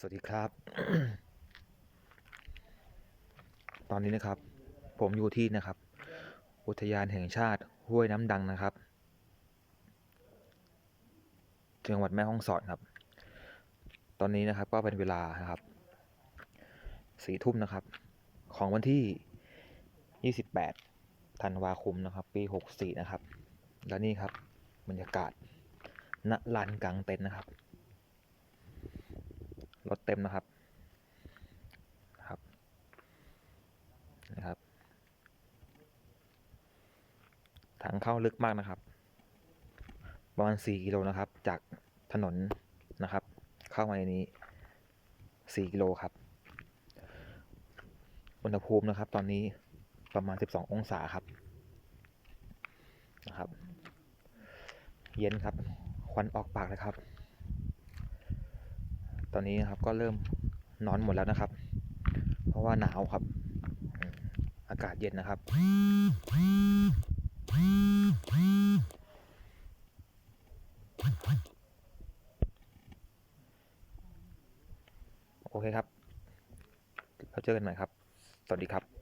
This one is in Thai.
สวัสดีครับ ตอนนี้นะครับ ผมอยู่ที่นะครับ อุทยานแห่งชาติห้วยน้ำดังนะครับ จังหวัดแม่ฮ่องสอนครับ ตอนนี้นะครับก็เป็นเวลานะครับสี่ทุ่มนะครับ ของวันที่ 28ธันวาคมนะครับ ปี 64 นะครับ และนี่ครับบรรยากาศณลานกลางเต็นท์นะครับ รถเต็มนะครับนะครับนะครับ ทางเข้าลึกมากนะครับ ประมาณ4กิโลนะครับ จากถนนนะครับ เข้ามาในนี้4กิโลครับ อุณหภูมินะครับ ตอนนี้ประมาณ 12 องศาครับนะครับ เย็นครับ ควันออกปากเลยครับ ตอนนี้นะครับก็เริ่มนอนหมดแล้วนะครับ เพราะว่าหนาวครับอืมอากาศเย็นนะครับ โอเคครับ เราเจอกันใหม่ครับ สวัสดีครับ